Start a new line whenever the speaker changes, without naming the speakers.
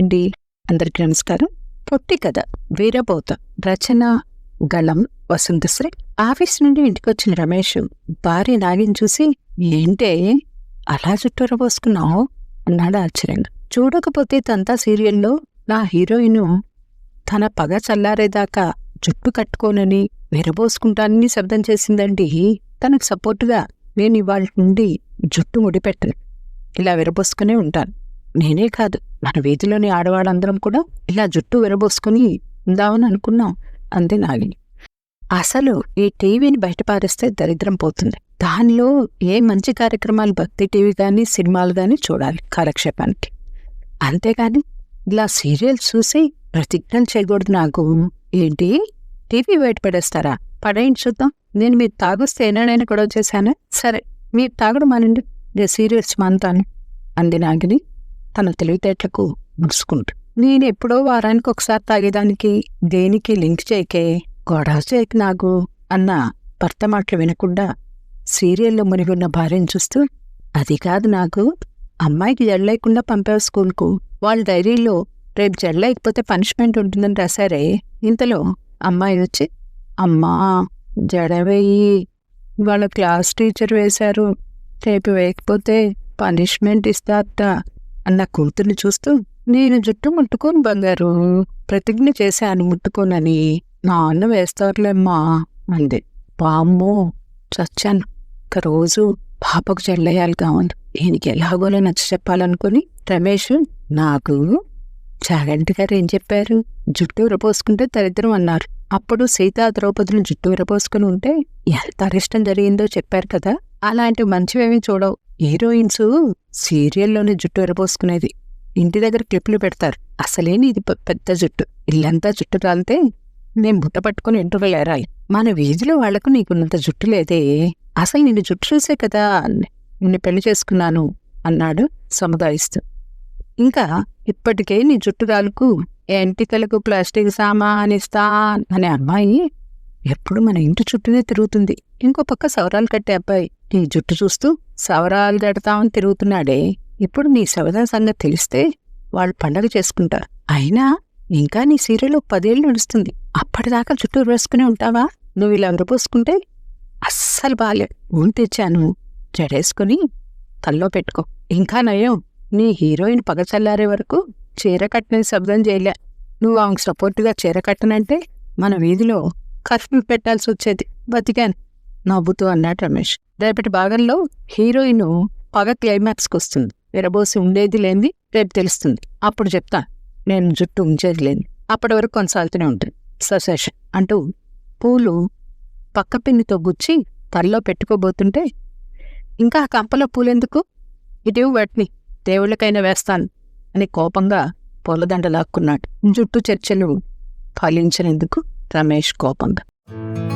అండి అందరికీ నమస్కారం. పొట్టి కథ వీరబోత రచన గళం వసంతశ్రీ ఆఫీస్ నుండి ఇంటికొచ్చిన రమేష్ భార్య నాగిని చూసి ఏంటే? అలా చుట్టూర పోసుకున్నావు? అన్నాడు ఆశ్చర్యంగా. చూడకపోతే తంతా సీరియల్లో నా హీరోయిన్ తన పగ చల్లారేదాకా జుట్టు కట్టుకోనని విరబోసుకుంటానని శబ్దం చేసిందండి. తనకు సపోర్టుగా నేను ఇవాళ నుండి జుట్టు ముడిపెట్టను. ఇలా విరబోసుకునే ఉంటాను. నేనే కాదు. మన వీధిలోని ఆడవాళ్ళందరం కూడా ఇలా జుట్టు విరబోసుకుని ఉందామని అనుకున్నాం. అంది నాగిని. అసలు ఈ టీవీని బయటపారిస్తే దరిద్రం పోతుంది. దానిలో ఏ మంచి కార్యక్రమాలు భక్తి టీవీ కానీ సినిమాలు కానీ చూడాలి కాలక్షేపానికి. అంతేగాని ఇలా సీరియల్స్ చూసి ప్రతిజ్ఞలు చేయకూడదు నాకు. ఏంటి? టీవీ బయట పడేస్తారా పడేయండి చూద్దాం. నేను మీరు తాగుస్తే ఏనాడైనా గొడవ చేశానా? సరే మీరు తాగడం మానండి నేను సీరియల్స్ మానుతాను అంది నాగిని. తన తెలివితేటలకు ముడుచుకుంటూ నేను ఎప్పుడో వారానికి ఒకసారి తాగేదానికి దేనికి లింక్ చేయకే గొడవ చేయకు నాకు అన్న భర్త మాటలు వినకుండా సీరియల్లో మునిగి ఉన్న భార్యను చూస్తూ అది కాదు నాకు అమ్మాయికి జడలేకుండా పంపావు స్కూల్కు. వాళ్ళ డైరీలో రేపు జడలేకపోతే పనిష్మెంట్ ఉంటుందని రాశారే. ఇంతలో అమ్మాయి వచ్చి అమ్మా జడవేయి వాళ్ళ క్లాస్ టీచర్ వేశారు. రేపు వేయకపోతే పనిష్మెంట్ ఇస్తారట అన్న కూతుర్ని చూస్తూ నేను జుట్టు ముట్టుకోను బంగారు ప్రతిజ్ఞ చేశాను ముట్టుకోనని నాన్న వేస్తారులేమ్మా అంది. పామ్మో చచ్చాను. ఒక రోజు పాపకు చెల్లయ్యాలి కావాలి. దీనికి ఎలాగోలో నచ్చ చెప్పాలనుకుని రమేష్ నాకు చాగంటి గారు ఏం చెప్పారు? జుట్టు విరపోసుకుంటే దరిద్రం అన్నారు. అప్పుడు సీతా ద్రౌపదులు జుట్టు విరపోసుకుని ఉంటే ఎంత అరిష్టం జరిగిందో చెప్పారు కదా. అలాంటి మంచివేమీ చూడవు. హీరోయిన్స్ సీరియల్లోనే జుట్టు విరపోసుకునేది ఇంటి దగ్గర క్లిప్లు పెడతారు. అసలేని ఇది పెద్ద జుట్టు. ఇల్లంతా జుట్టు రాలితే నేను బుట్ట పట్టుకుని ఇంటర్వ్యూ ఏరాలి. మన వీధిలో వాళ్ళకు నీకున్నంత జుట్టు లేదే. అసలు నిన్ను జుట్టు చూసే కదా నిన్ను పెళ్ళి చేసుకున్నాను అన్నాడు సముదాయిస్తూ. ఇంకా ఇప్పటికే నీ జుట్టు రాలుకు ఎంటికలకు ప్లాస్టిక్ సామాన్ ఇస్తా అనే అమ్మాయి ఎప్పుడు మన ఇంటి చుట్టూనే తిరుగుతుంది. ఇంకో పక్క సవరాలు కట్టే అబ్బాయి. నీ జుట్టు చూస్తూ సవరాలు కడతామని తిరుగుతున్నాడే. ఇప్పుడు నీ సవదా సంగతి తెలిస్తే వాళ్ళు పండగ చేసుకుంటారు. అయినా ఇంకా నీ సీరియల్ పదేళ్ళు నడుస్తుంది. అప్పటిదాకా జుట్టు వేసుకుని ఉంటావా? నువ్వు ఇలా ఉరపోసుకుంటే అస్సలు బాగాలేదు ఊని తెచ్చాను. జడేసుకుని తల్లో పెట్టుకో. ఇంకా నయం. నీ హీరోయిన్ పగ చల్లారే వరకు చీర కట్టని శబ్దం చేయలే. నువ్వు ఆమెకు సపోర్టుగా చీర కట్టనంటే మన వీధిలో కర్ఫ్యూ పెట్టాల్సి వచ్చేది. బతికాను. నవ్వుతూ అన్నాడు రమేష్. రేపటి భాగంలో హీరోయిన్ పగ క్లైమాక్స్కి వస్తుంది. విరబోసి ఉండేది లేనిది రేపు తెలుస్తుంది. అప్పుడు చెప్తా నేను జుట్టు ఉంచేది లేని అప్పటి వరకు కొనసాగుతూనే ఉంటుంది. సశేషన్ అంటూ పూలు పక్క పిన్నితో గుచ్చి తల్లో పెట్టుకోబోతుంటే ఇంకా ఆ కంపలో పూలెందుకు? ఇటు వాటిని దేవుళ్ళకైనా వేస్తాను అని కోపంగా పూలదండ లాక్కున్నాడు జుట్టు చర్చలు ఫలించినందుకు రమేష్ కోపంగా.